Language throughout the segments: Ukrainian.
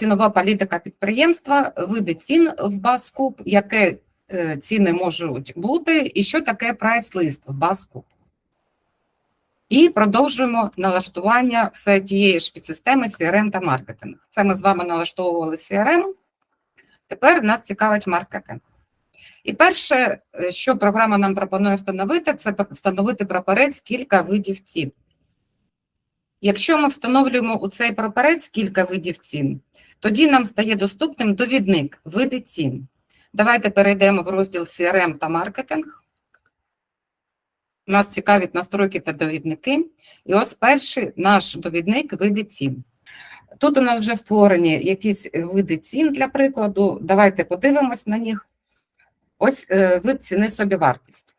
цінова політика підприємства, види цін в Баскуб, яке е, ціни можуть бути, і що таке прайс-лист в Баскуб. І продовжуємо налаштування все тієї ж підсистеми CRM та маркетинг. Це ми з вами налаштовували CRM. Тепер нас цікавить маркетинг. І перше, е, що програма нам пропонує встановити, це встановити прапорець кілька видів цін. Якщо ми встановлюємо у цей прапорець кілька видів цін, тоді нам стає доступним довідник види цін. Давайте перейдемо в розділ CRM та маркетинг. Нас цікавить настройки та довідники. І ось перший наш довідник види цін. Тут у нас вже створені якісь види цін для прикладу. Давайте подивимось на них. Ось е, вид ціни собівартість.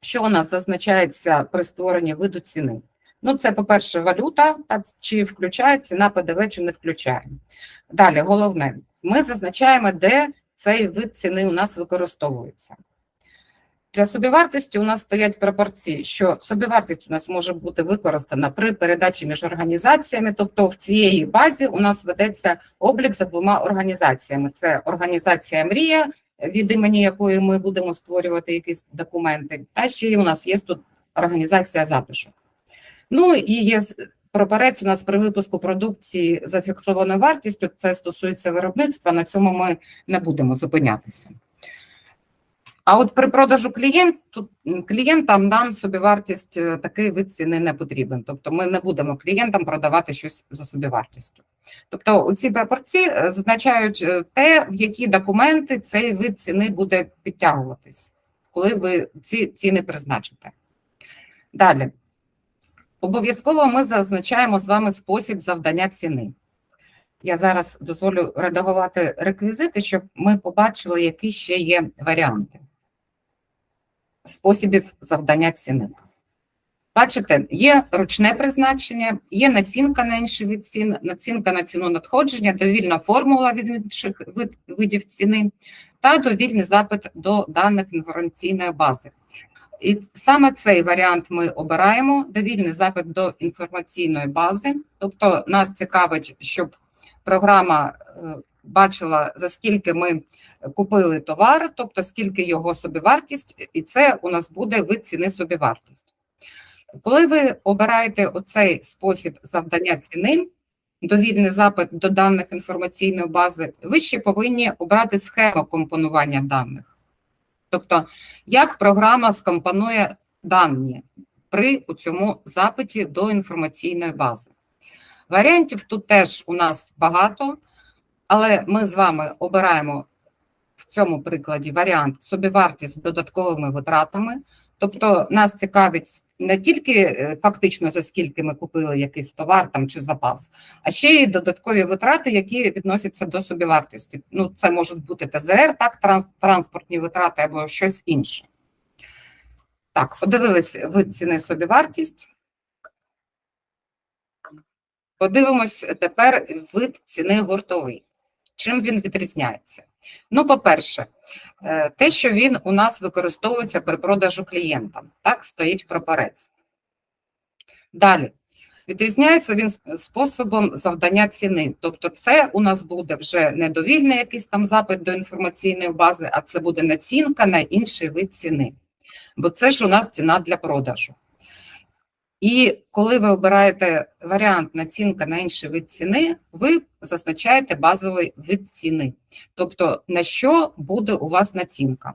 Що у нас зазначається при створенні виду ціни? Ну, це, по-перше, валюта, та чи включає ціна ПДВ, чи не включає. Далі, головне, ми зазначаємо, де цей вид ціни у нас використовується. Для собівартості у нас стоять пропорції, що собівартість у нас може бути використана при передачі між організаціями, тобто в цієї базі у нас ведеться облік за двома організаціями. Це організація Мрія, від імені якої ми будемо створювати якісь документи, та ще й у нас є тут організація затишок. Ну і є прапорець у нас при випуску продукції за фіксованою вартістю, це стосується виробництва, на цьому ми не будемо зупинятися. А от при продажу клієнту, клієнтам нам собівартість е, такий вид ціни не потрібен. Тобто ми не будемо клієнтам продавати щось за собівартістю. Тобто ці пропорції е, зазначають е, те, в які документи цей вид ціни буде підтягуватись, коли ви ці ціни призначите. Далі. Обов'язково ми зазначаємо з вами спосіб завдання ціни. Я зараз дозволю редагувати реквізити, щоб ми побачили, які ще є варіанти способів завдання ціни. Бачите, є ручне призначення, є націнка на інший від цін, націнка на ціну надходження, довільна формула від інших видів ціни та довільний запит до даних інформаційної бази. І саме цей варіант ми обираємо: довільний запит до інформаційної бази. Тобто, нас цікавить, щоб програма е, бачила, за скільки ми купили товар, тобто скільки його собівартість, і це у нас буде вид ціни собівартість. Коли ви обираєте оцей спосіб завдання ціни, довільний запит до даних інформаційної бази, ви ще повинні обрати схему компонування даних. Тобто, як програма скомпонує дані при у цьому запиті до інформаційної бази. Варіантів тут теж у нас багато, але ми з вами обираємо в цьому прикладі варіант собівартість з додатковими витратами. Тобто нас цікавить не тільки е, фактично за скільки ми купили якийсь товар там чи запас, а ще й додаткові витрати, які відносяться до собівартості. Ну, це можуть бути ТЗР, так, транспортні витрати або щось інше. Так, подивились вид ціни собівартість. Подивимось тепер вид ціни гуртовий. Чим він відрізняється? Ну, по-перше, е, те, що він у нас використовується при продажу клієнтам, так, стоїть прапорець. Далі, відрізняється він способом завдання ціни. Тобто, це у нас буде вже не довільний якийсь там запит до інформаційної бази, а це буде націнка на інший вид ціни. Бо це ж у нас ціна для продажу. І коли ви обираєте варіант націнка на інший вид ціни, ви зазначаєте базовий вид ціни. Тобто, на що буде у вас націнка?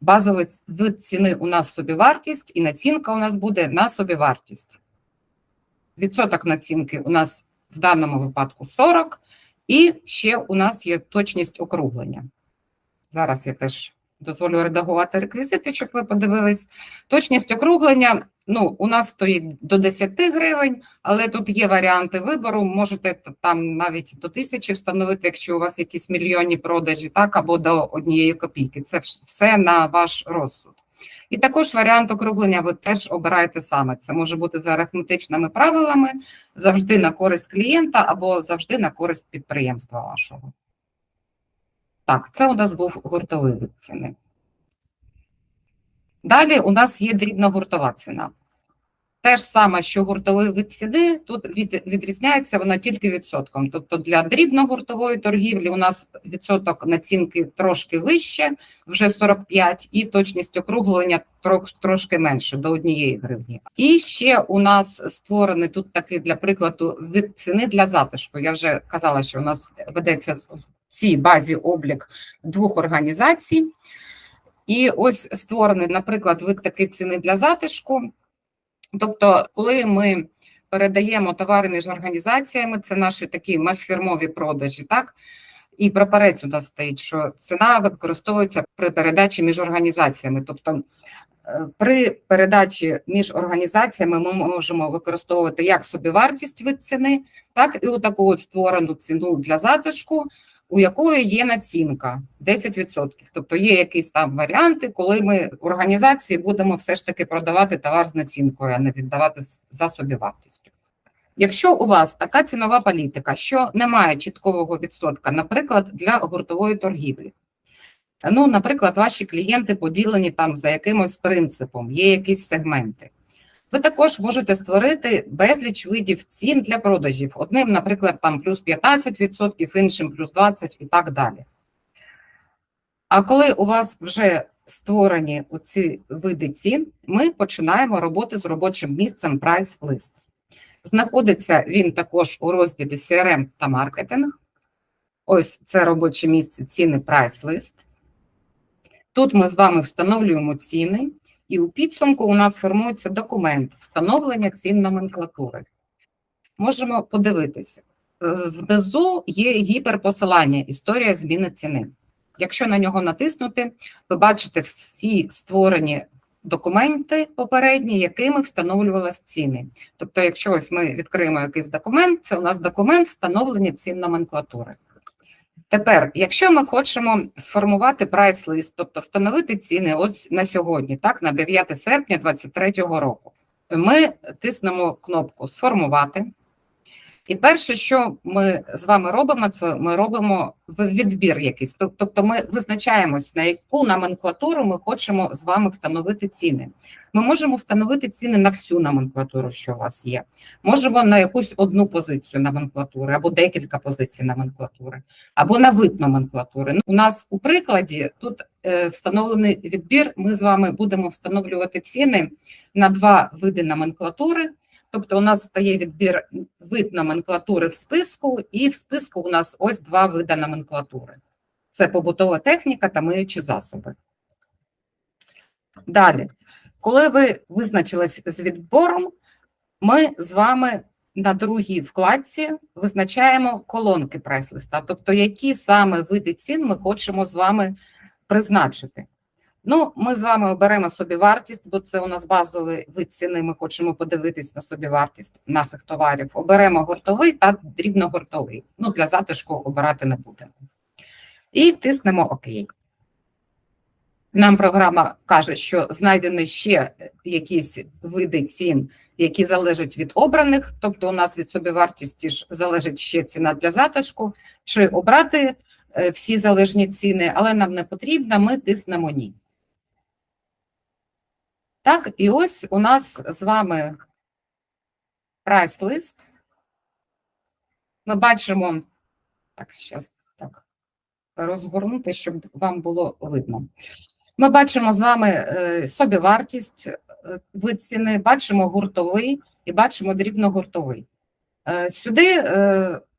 Базовий вид ціни у нас собівартість, і націнка у нас буде на собівартість. Відсоток націнки у нас в даному випадку 40, і ще у нас є точність округлення. Зараз я теж дозволю редагувати реквізити, щоб ви подивились. Точність округлення ну, у нас стоїть до 10 гривень, але тут є варіанти вибору. Можете там навіть до тисячі встановити, якщо у вас якісь мільйонні продажі, так, або до однієї копійки. Це все на ваш розсуд. І також варіант округлення ви теж обираєте саме. Це може бути за арифметичними правилами, завжди на користь клієнта або завжди на користь підприємства вашого. Так, це у нас був гуртовий вид ціни. Далі у нас є дрібногуртова ціна. те ж саме, що гуртовий вид ціни, тут від, відрізняється вона тільки відсотком. Тобто для дрібногуртової торгівлі у нас відсоток націнки трошки вище, вже 45, і точність округлення трош, трошки менше, до однієї гривні. І ще у нас створений тут такий для прикладу від ціни для затишку. Я вже казала, що у нас ведеться в цій базі облік двох організацій. І ось створений, наприклад, вид такий ціни для затишку. Тобто, коли ми передаємо товари між організаціями, це наші такі межфірмові продажі, так? І прапорець у нас стоїть, що ціна використовується при передачі між організаціями. Тобто е, при передачі між організаціями ми можемо використовувати як собівартість від ціни, так і таку от створену ціну для затишку, у якої є націнка 10%. Тобто є якісь там варіанти, коли ми організації будемо все ж таки продавати товар з націнкою, а не віддавати за собівартістю. Якщо у вас така цінова політика, що немає чіткового відсотка, наприклад, для гуртової торгівлі, ну, наприклад, ваші клієнти поділені там за якимось принципом, є якісь сегменти. Ви також можете створити безліч видів цін для продажів. Одним, наприклад, там плюс 15%, іншим плюс 20% і так далі. А коли у вас вже створені ці види цін, ми починаємо роботи з робочим місцем List. Знаходиться він також у розділі CRM та маркетинг. Ось це робоче місце ціни List. Тут ми з вами встановлюємо ціни, і у підсумку у нас формується документ встановлення цін номенклатури. Можемо подивитися. Е, Внизу є гіперпосилання Історія зміни ціни. Якщо на нього натиснути, ви бачите всі створені документи попередні, якими встановлювалися ціни. Тобто, якщо ось ми відкриємо якийсь документ, це у нас документ встановлення цін номенклатури. Тепер, якщо ми хочемо сформувати прайс-лист, тобто встановити ціни ось на сьогодні, так, на 9 серпня 2023 року, ми тиснемо кнопку Сформувати. І перше, що ми з вами робимо, це ми робимо відбір якийсь. Тобто ми визначаємось, на яку номенклатуру ми хочемо з вами встановити ціни. Ми можемо встановити ціни на всю номенклатуру, що у вас є. Можемо на якусь одну позицію номенклатури, або декілька позицій номенклатури, або на вид номенклатури. Ну, У нас у прикладі тут е, встановлений відбір. Ми з вами будемо встановлювати ціни на два види номенклатури. Тобто у нас стає відбір вид номенклатури в списку, і в списку у нас ось два види номенклатури. Це побутова техніка та миючі засоби. Далі, коли ви визначились з відбором, ми з вами на другій вкладці визначаємо колонки прайс-листа, тобто які саме види цін ми хочемо з вами призначити. Ну, ми з вами оберемо собівартість, бо це у нас базовий вид ціни. Ми хочемо подивитись на собівартість наших товарів. Оберемо гуртовий та дрібногуртовий. Ну, для затишку обирати не будемо. І тиснемо ОК. Нам програма каже, що знайдені ще якісь види цін, які залежать від обраних, тобто у нас від собівартості ж залежить ще ціна для затишку, чи обрати е, всі залежні ціни, але нам не потрібно, ми тиснемо ні. Так, і ось у нас з вами прайс-лист. Ми бачимо, так, зараз так, розгорнути, щоб вам було видно. Ми бачимо з вами е, собівартість е, вид ціни, бачимо гуртовий і бачимо дрібногуртовий. Е, Сюди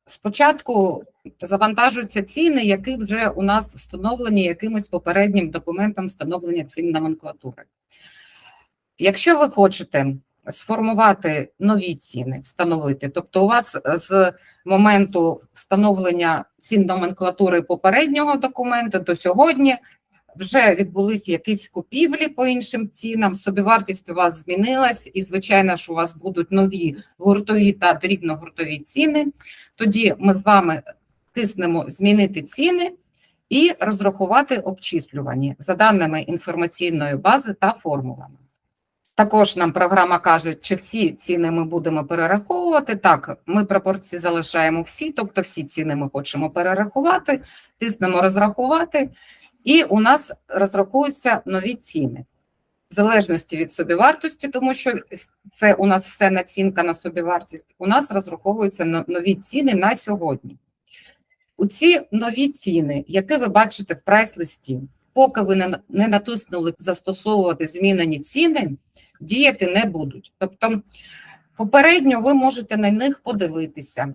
спочатку завантажуються ціни, які вже у нас встановлені якимось попереднім документом встановлення цін номенклатури. Якщо ви хочете сформувати нові ціни, встановити, тобто у вас з моменту встановлення цін номенклатури попереднього документу до сьогодні вже відбулись якісь купівлі по іншим цінам, собівартість у вас змінилась, і, звичайно ж, у вас будуть нові гуртові та дрібногуртові ціни. Тоді ми з вами тиснемо Змінити ціни і розрахувати обчислювані за даними інформаційної бази та формулами. Також нам програма каже, чи всі ціни ми будемо перераховувати. Так, ми пропорції залишаємо всі, тобто всі ціни ми хочемо перерахувати, тиснемо розрахувати, і у нас розраховуються нові ціни. в залежності від собівартості, тому що це у нас все націнка на собівартість, у нас розраховуються но- нові ціни на сьогодні. У ці нові ціни, які ви бачите в прайс-листі, поки ви не натиснули застосовувати змінені ціни, діяти не будуть. Тобто, попередньо ви можете на них подивитися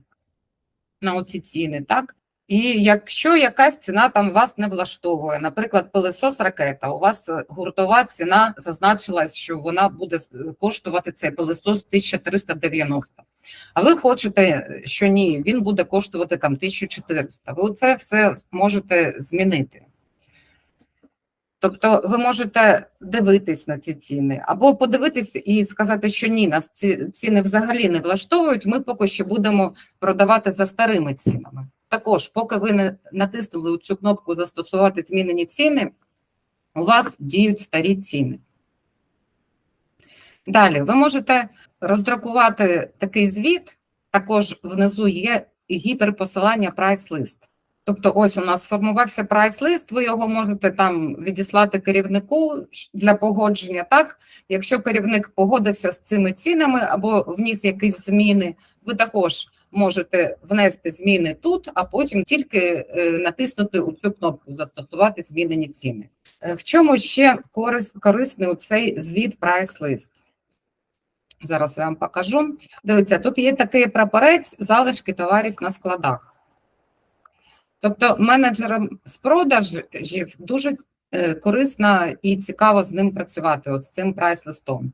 на оці ціни, так? І якщо якась ціна там вас не влаштовує, наприклад, пилосос ракета, у вас е, гуртова ціна зазначилась, що вона буде е, коштувати цей пилосос 1390. А ви хочете, е, що ні, він буде коштувати там 1400. Ви це все можете змінити. Тобто ви можете дивитись на ці ціни, або подивитись і сказати, що ні, нас ці ціни взагалі не влаштовують. Ми поки що будемо продавати за старими цінами. Також, поки ви не натиснули цю кнопку застосувати змінені ціни, у вас діють старі ціни. Далі, ви можете роздрукувати такий звіт, також внизу є гіперпосилання прайс-лист. Тобто, ось у нас сформувався прайс-лист, ви його можете там відіслати керівнику для погодження. Так, якщо керівник погодився з цими цінами або вніс якісь зміни, ви також можете внести зміни тут, а потім тільки е, натиснути у цю кнопку Застосувати змінені ціни. Е, В чому ще корисний цей звіт прайс-лист? Зараз я вам покажу. Дивіться, тут є такий прапорець залишки товарів на складах. Тобто менеджерам з продажів дуже е, корисно і цікаво з ним працювати, от з цим прайс-листом.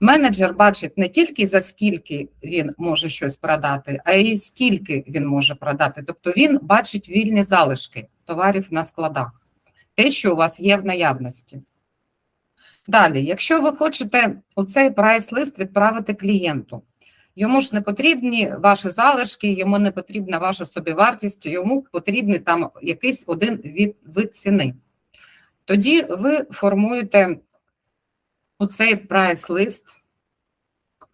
Менеджер бачить не тільки за скільки він може щось продати, а й скільки він може продати. Тобто він бачить вільні залишки товарів на складах, те, що у вас є в наявності. Далі, якщо ви хочете у цей прайс-лист відправити клієнту, йому ж не потрібні ваші залишки, йому не потрібна ваша собівартість, йому потрібний там якийсь один від, вид ціни. Тоді ви формуєте оцей прайс-лист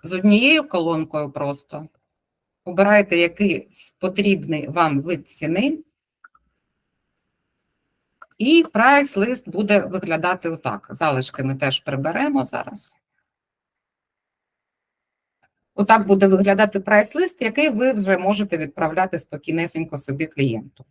з однією колонкою просто. Обираєте якийсь потрібний вам вид ціни, і прайс-лист буде виглядати отак. Залишки ми теж приберемо зараз. Отак буде виглядати прайс-лист, який ви вже можете відправляти спокійнесенько собі клієнту.